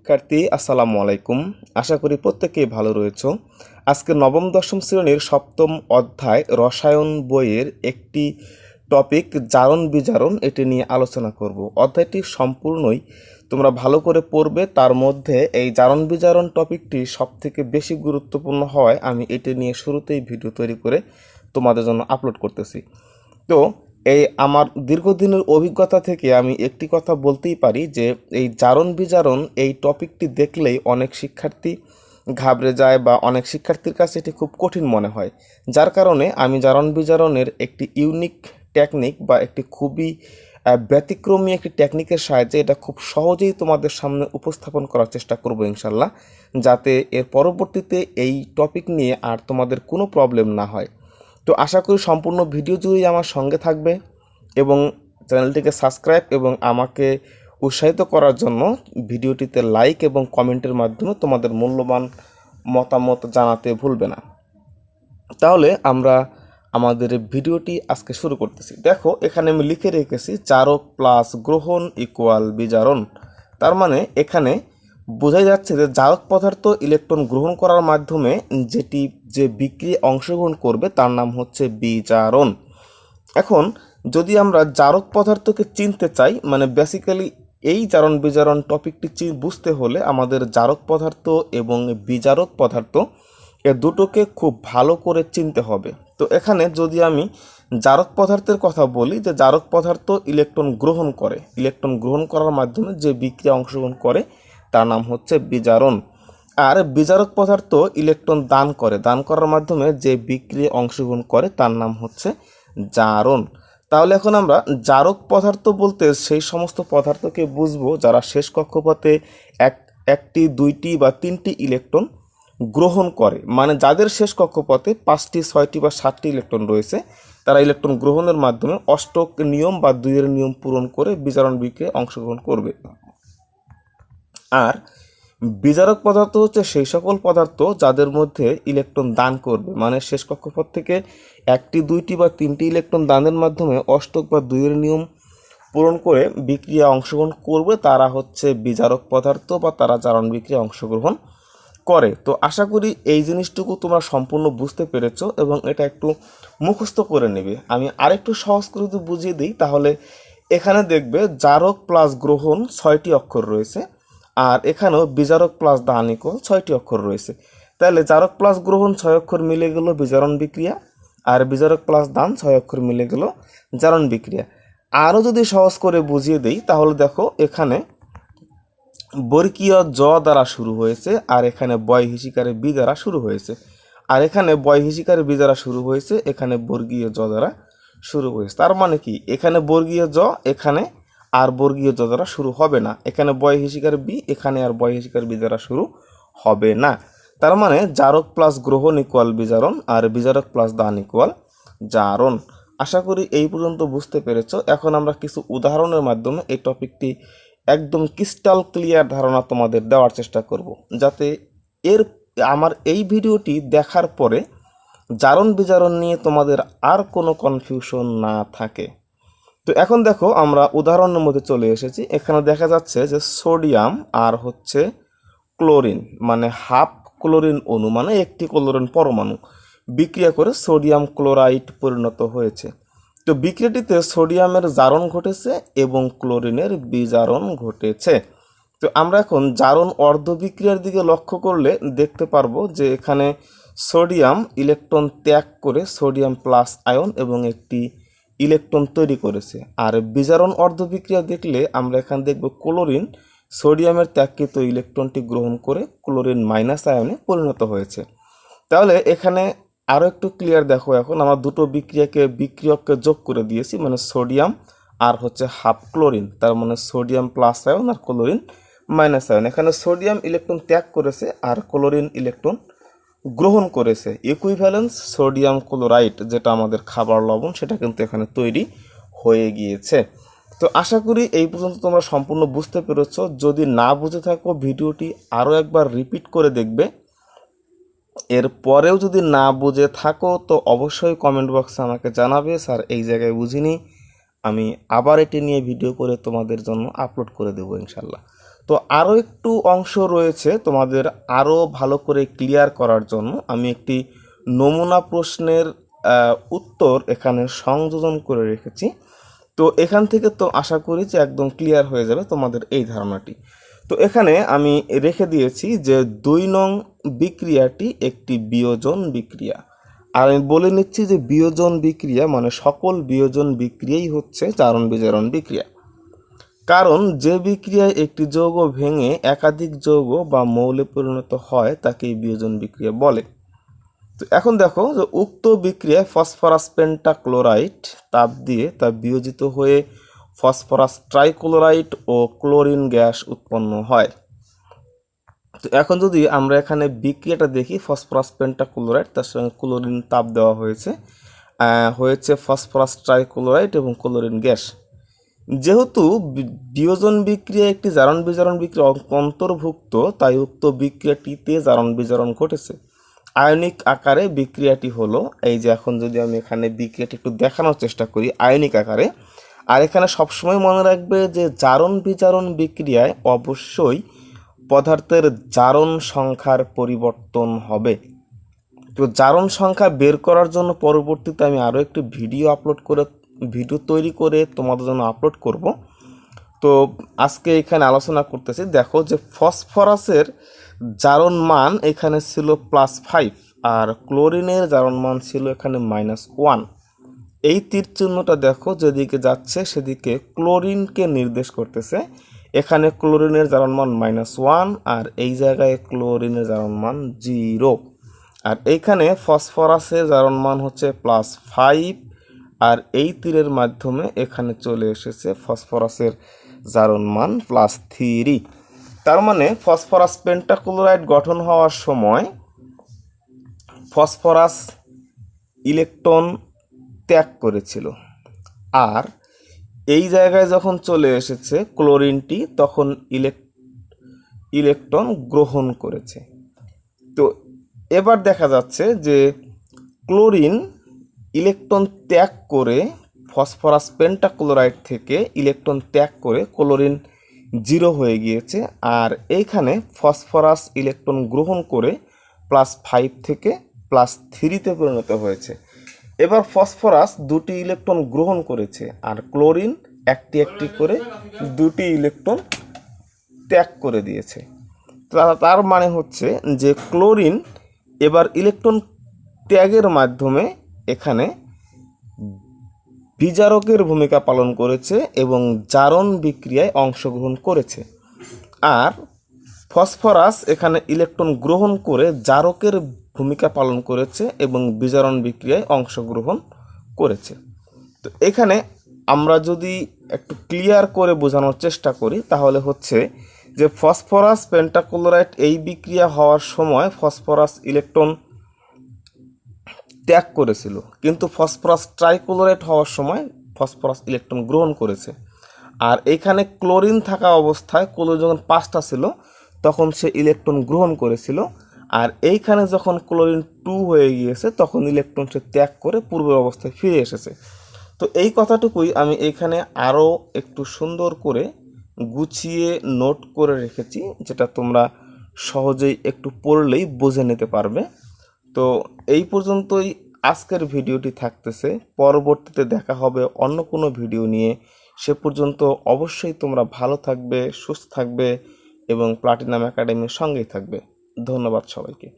শিক্ষার্থী, আসসালামু আলাইকুম। আশা করি প্রত্যেকেই ভালো রয়েছ। আজকে নবম দশম শ্রেণির সপ্তম অধ্যায় রসায়ন বইয়ের একটি টপিক, জারণ বিজারণ, এটি নিয়ে আলোচনা করব। অধ্যায়টি সম্পূর্ণই তোমরা ভালো করে পড়বে, তার মধ্যে এই জারণ বিজারণ টপিকটি সবথেকে বেশি গুরুত্বপূর্ণ হওয়ায় আমি এটি নিয়ে শুরুতেই ভিডিও তৈরি করে তোমাদের জন্য আপলোড করতেছি। তো এই আমার দীর্ঘদিনের অভিজ্ঞতা থেকে আমি একটি কথা বলতেই পারি যে, এই জারণ বিজারণ এই টপিকটি দেখলেই অনেক শিক্ষার্থী ঘাবড়ে যায় বা অনেক শিক্ষার্থীর কাছে এটি খুব কঠিন মনে হয়। যার কারণে আমি জারণ বিজারণের একটি ইউনিক টেকনিক বা একটি খুবই ব্যতিক্রমী একটি টেকনিকের সাহায্যে এটা খুব সহজেই তোমাদের সামনে উপস্থাপন করার চেষ্টা করব ইনশাল্লাহ যাতে এর পরবর্তীতে এই টপিক নিয়ে আর তোমাদের কোনো প্রবলেম না হয়। তো আশা করি সম্পূর্ণ ভিডিও জুড়েই আমার সঙ্গে থাকবে এবং চ্যানেলটিকে সাবস্ক্রাইব এবং আমাকে উৎসাহিত করার জন্য ভিডিওটিতে লাইক এবং কমেন্টের মাধ্যমে তোমাদের মূল্যবান মতামত জানাতে ভুলবে না। তাহলে আমরা আমাদের ভিডিওটি আজকে শুরু করতেছি। দেখো, এখানে আমি লিখে রেখেছি, চারক প্লাস গ্রহণ ইকুয়াল বিজারণ। তার মানে এখানে বোঝাই যাচ্ছে যে জারক পদার্থ ইলেকট্রন গ্রহণ করার মাধ্যমে যেটি যে বিক্রিয়া অংশগ্রহণ করবে তার নাম হচ্ছে বিজারণ। এখন, যদি আমরা জারক পদার্থকে চিনতে চাই মানে বেসিক্যালি এই জারণ বিজারণ টপিকটি বুঝতে হলে আমাদের জারক পদার্থ এবং বিজারক পদার্থ এ দুটোকে খুব ভালো করে চিনতে হবে। তো এখানে যদি আমি জারক পদার্থের কথা বলি, যে জারক পদার্থ ইলেকট্রন গ্রহণ করে, ইলেকট্রন গ্রহণ করার মাধ্যমে যে বিক্রিয়া অংশগ্রহণ করে তার নাম হচ্ছে বিজারণ। আর বিজারক পদার্থ ইলেকট্রন দান করে। দান করার মাধ্যমে যে বিক্রিয়া অংশগ্রহণ করে তার নাম হচ্ছে জারণ। তাহলে এখন আমরা জারক পদার্থ বলতে সেই সমস্ত পদার্থকে বুঝব যারা শেষ কক্ষপথে এক, একটি, দুইটি বা তিনটি ইলেকট্রন গ্রহণ করে। মানে যাদের শেষ কক্ষপথে পাঁচটি, ছয়টি বা সাতটি ইলেকট্রন রয়েছে, তারা ইলেকট্রন গ্রহণের মাধ্যমে অষ্টক নিয়ম বা দুইয়ের নিয়ম পূরণ করে বিজারণ বিক্রিয়ায় অংশগ্রহণ করবে। আর বিজারক পদার্থ হচ্ছে সেই সকল পদার্থ যাদের মধ্যে ইলেকট্রন দান করবে। মানে শেষ কক্ষপথ থেকে একটি, দুইটি বা তিনটি ইলেকট্রন দানের মাধ্যমে অষ্টক বা দুইয়ের নিয়ম পূরণ করে বিক্রিয়া অংশগ্রহণ করবে, তারা হচ্ছে বিজারক পদার্থ বা তারা জারণ বিক্রিয়া অংশগ্রহণ করে। তো আশা করি এই জিনিসটুকু তোমরা সম্পূর্ণ বুঝতে পেরেছ এবং এটা একটু মুখস্থ করে নেবে। আমি আরেকটু সহজ করে যদি বুঝিয়ে দিই, তাহলে এখানে দেখবে জারক প্লাস গ্রহণ ছয়টি অক্ষর রয়েছে। আর এখানেও বিজারক প্লাস দানিক ছয়টি অক্ষর রয়েছে। তাহলে জারক প্লাস গ্রহণ ছয় অক্ষর মিলে গেল বিজারণ বিক্রিয়া, আর বিজারক প্লাস দান ছয় অক্ষর মিলে গেল জারণ বিক্রিয়া। আরও যদি সহজ করে বুঝিয়ে দিই, তাহলে দেখো এখানে বর্গীয় জ দ্বারা শুরু হয়েছে, আর এখানে বয় হিসিকারে বি দ্বারা শুরু হয়েছে। আর এখানে বয় হিসিকারে বি দ্বারা শুরু হয়েছে, এখানে বর্গীয় জ দ্বারা শুরু হয়েছে। তার মানে কি? এখানে বর্গীয় জ, এখানে আর বর্গীয় জ দ্বারা শুরু হবে না। এখানে বয় হিসিকার বি, এখানে আর বয় হিসিকার বি দ্বারা শুরু হবে না। তার মানে জারক প্লাস গ্রহণ ইকুয়াল বিজারণ আর বিজারক প্লাস দান ইকুয়াল জারণ। আশা করি এই পর্যন্ত বুঝতে পেরেছ। এখন আমরা কিছু উদাহরণের মাধ্যমে এই টপিকটি একদম ক্রিস্টাল ক্লিয়ার ধারণা তোমাদের দেওয়ার চেষ্টা করব। যাতে এর, আমার এই ভিডিওটি দেখার পরে জারণ বিজারণ নিয়ে তোমাদের আর কোনো কনফিউশন না থাকে। তো এখন দেখো, আমরা উদাহরণের মধ্যে চলে এসেছি। এখানে দেখা যাচ্ছে যে সোডিয়াম আর হচ্ছে ক্লোরিন মানে হাফ ক্লোরিন অণু মানে একটি ক্লোরিন পরমাণু, বিক্রিয়া করে সোডিয়াম ক্লোরাইড পরিণত হয়েছে। তো বিক্রিয়াটিতে সোডিয়ামের জারণ ঘটেছে এবং ক্লোরিনের বিজারণ ঘটেছে। তো আমরা এখন জারণ অর্ধ বিক্রিয়ার দিকে লক্ষ্য করলে দেখতে পারব যে এখানে সোডিয়াম ইলেকট্রন ত্যাগ করে সোডিয়াম প্লাস আয়ন এবং একটি ইলেকট্রন তৈরি করেছে। আর বিজারণ অর্ধ বিক্রিয়া দেখলে আমরা এখানে দেখব ক্লোরিন, সোডিয়ামের ত্যাগকৃত ইলেকট্রনটি গ্রহণ করে ক্লোরিন মাইনাস আয়নে পরিণত হয়েছে। তাহলে এখানে আরও একটু ক্লিয়ার দেখো এখন, আমরা দুটো বিক্রিয়াকে, বিক্রিয়ককে যোগ করে দিয়েছি মানে সোডিয়াম আর হচ্ছে হাফ ক্লোরিন তার মানে সোডিয়াম প্লাস আয়ন আর ক্লোরিন মাইনাস আয়ন। এখানে সোডিয়াম ইলেকট্রন ত্যাগ করেছে আর ক্লোরিন ইলেকট্রন গ্রহণ করেছে। ইকুইভ্যালেন্স সোডিয়াম ক্লোরাইড যেটা আমাদের খাবার লবণ, সেটা কিন্তু এখানে তৈরি হয়ে গিয়েছে। তো আশা করি এই পর্যন্ত তোমরা সম্পূর্ণ বুঝতে পেরেছ। যদি না বুঝে থাকো, ভিডিওটি আরও একবার রিপিট করে দেখবে। এর পরেও যদি না বুঝে থাকো, তো অবশ্যই কমেন্ট বক্সে আমাকে জানাবে। স্যার, এই জায়গায় বুঝিনি। আমি আবার এটি নিয়ে ভিডিও করে তোমাদের জন্য আপলোড করে দেবো, ইনশাল্লাহ। তো আরও একটু অংশ রয়েছে তোমাদের আরও ভালো করে ক্লিয়ার করার জন্য। আমি একটি নমুনা প্রশ্নের উত্তর এখানে সংযোজন করে রেখেছি। তো এখান থেকে তো আশা করি যে একদম ক্লিয়ার হয়ে যাবে তোমাদের এই ধারণাটি। তো এখানে আমি রেখে দিয়েছি যে দুই নং বিক্রিয়াটি একটি বিয়োজন বিক্রিয়া। আর আমি বলে নিচ্ছি যে বিয়োজন বিক্রিয়া মানে সকল বিয়োজন বিক্রিয়াই হচ্ছে চারণ বিজারণ বিক্রিয়া। কারণ যে বিক্রিয়ায় একটি যৌগ ভেঙে একাধিক যৌগ বা মৌলে পরিণত হয়, তাকেই বিয়োজন বিক্রিয়া বলে। তো এখন দেখো যে উক্ত বিক্রিয়ায় ফসফরাস পেন্টাক্লোরাইড তাপ দিয়ে তা বিয়োজিত হয়ে ফসফরাস ট্রাইক্লোরাইড ও ক্লোরিন গ্যাস উৎপন্ন হয়। তো এখন যদি আমরা এখানে বিক্রিয়াটা দেখি, ফসফরাস পেন্টাক্লোরাইড তার সঙ্গে ক্লোরিন তাপ দেওয়া হয়েছে হয়েছে ফসফরাস ট্রাইক্লোরাইড এবং ক্লোরিন গ্যাস। যেহেতু বিয়োজন বিক্রিয়া একটি জারণ বিজারণ বিক্রিয়া অন্তর্ভুক্ত, তাই উক্ত বিক্রিয়াটিতে জারণ বিজারণ ঘটেছে। আয়নিক আকারে বিক্রিয়াটি হলো, এই যে এখন যদি আমি এখানে বিক্রিয়াটি একটু দেখানোর চেষ্টা করি, আয়নিক আকারে, আর এখানে সবসময় মনে রাখবে যে জারণ বিজারণ বিক্রিয়ায় অবশ্যই পদার্থের জারণ সংখ্যার পরিবর্তন হবে। তো জারণ সংখ্যা বের করার জন্য পরবর্তীতে আমি আরও একটি ভিডিও আপলোড করে ভিডিও তৈরি করে তোমাদের জন্য আপলোড করব। তো আজকে এখানে আলোচনা করতেছি, দেখো যে ফসফরাসের জারণ মান এখানে ছিল প্লাস ফাইভ আর ক্লোরিনের জারণ মান ছিল এখানে মাইনাস ওয়ান এই তীর চিহ্নটা দেখো, যেদিকে যাচ্ছে সেদিকে ক্লোরিনকে নির্দেশ করতেছে। এখানে ক্লোরিনের জারণ মান মাইনাস ওয়ান আর এই জায়গায় ক্লোরিনের জারণ মান জিরো আর এইখানে ফসফরাসের জারণ মান হচ্ছে প্লাস ফাইভ আর এই তীরের মাধ্যমে এখানে চলে এসেছে ফসফরাসের জারণ মান প্লাস থ্রি। তার মানে ফসফরাস পেন্টাক্লোরাইড গঠন হওয়ার সময় ফসফরাস ইলেকট্রন ত্যাগ করেছিল। আর এই জায়গায় যখন চলে এসেছে ক্লোরিনটি, তখন ইলেক, ইলেকট্রন গ্রহণ করেছে। তো এবার দেখা যাচ্ছে যে ক্লোরিন ইলেকট্রন ত্যাগ করে ফসফরাস পেন্টাক্লোরাইড থেকে ইলেকট্রন ত্যাগ করে ক্লোরিন জিরো হয়ে গিয়েছে। আর এইখানে ফসফরাস ইলেকট্রন গ্রহণ করে প্লাস ফাইভ থেকে প্লাস থ্রিতে পরিণত হয়েছে। এবার ফসফরাস দুটি ইলেকট্রন গ্রহণ করেছে আর ক্লোরিন একটি একটি করে দুটি ইলেকট্রন ত্যাগ করে দিয়েছে। তার মানে হচ্ছে যে ক্লোরিন এবার ইলেকট্রন ত্যাগের মাধ্যমে এখানে বিজারকের ভূমিকা পালন করেছে এবং জারণ বিক্রিয়ায় অংশগ্রহণ করেছে। আর ফসফরাস এখানে ইলেকট্রন গ্রহণ করে জারকের ভূমিকা পালন করেছে এবং বিজারণ বিক্রিয়ায় অংশগ্রহণ করেছে। তো এখানে আমরা যদি একটু ক্লিয়ার করে বোঝানোর চেষ্টা করি, তাহলে হচ্ছে যে ফসফরাস পেন্টাক্লোরাইড এই বিক্রিয়া হওয়ার সময় ফসফরাস ইলেকট্রন ত্যাগ করেছিল। কিন্তু ফসফরাস ট্রাইক্লোরাইড হওয়ার সময় ফসফরাস ইলেকট্রন গ্রহণ করেছে। আর এখানে ক্লোরিন থাকা অবস্থায় ক্লোরিন যখন পাঁচটা ছিল, তখন সে ইলেকট্রন গ্রহণ করেছিল। আর এইখানে যখন ক্লোরিন টু হয়ে গিয়েছে, তখন ইলেকট্রন সে ত্যাগ করে পূর্বের অবস্থায় ফিরে এসেছে। তো এই কথাটুকুই আমি এখানে আরও একটু সুন্দর করে গুছিয়ে নোট করে রেখেছি, যেটা তোমরা সহজেই একটু পড়লেই বুঝে নিতে পারবে। তো এই পর্যন্তই আজকের ভিডিওটি থাকতেছে, পরবর্তীতে দেখা হবে অন্য কোনো ভিডিও নিয়ে। সে পর্যন্ত অবশ্যই তোমরা ভালো থাকবে, সুস্থ থাকবে এবং প্লাটিনাম একাডেমির সঙ্গেই থাকবে। ধন্যবাদ সবাইকে।